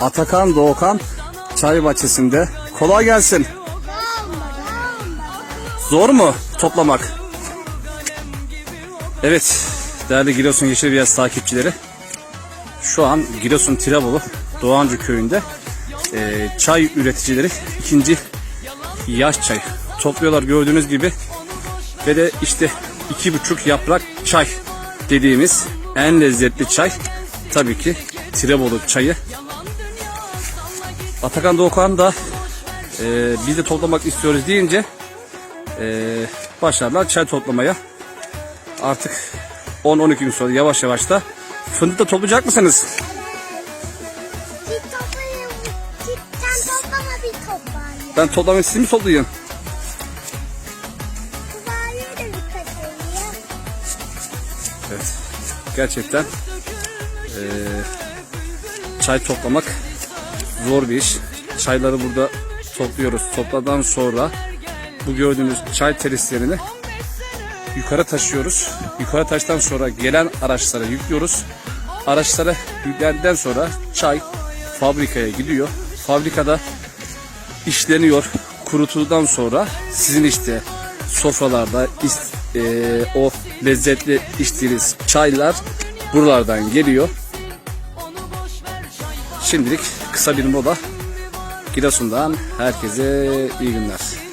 Atakan Doğukan çay bahçesinde. Kolay gelsin. Zor mu toplamak? Evet değerli Giresun Yeşil Beyaz takipçileri. Şu an Giresun Tirebolu Doğancı köyünde e, çay üreticileri ikinci yaş çay topluyorlar gördüğünüz gibi ve de işte iki buçuk yaprak çay dediğimiz en lezzetli çay tabii ki Tirebolu çayı. Atakan Doğukan da e, biz de toplamak istiyoruz deyince e, başlarlar çay toplamaya. Artık 10-12 gün sonra yavaş yavaş da fındık da toplayacak mısınız? Bir toplayayım. Bir- Sen toplama bir toplayayım. Ben toplamayı siz mi toplayın? Evet. Gerçekten eee, çay toplamak zor bir iş. Çayları burada topluyoruz. Topladan sonra bu gördüğünüz çay terislerini yukarı taşıyoruz. Yukarı taştan sonra gelen araçlara yüklüyoruz. Araçlara yüklendikten sonra çay fabrikaya gidiyor. Fabrikada işleniyor. Kurutulduktan sonra sizin işte sofralarda eee, o lezzetli içtiğiniz çaylar buralardan geliyor. Şimdilik kısa bir mola. Giresun'dan herkese iyi günler.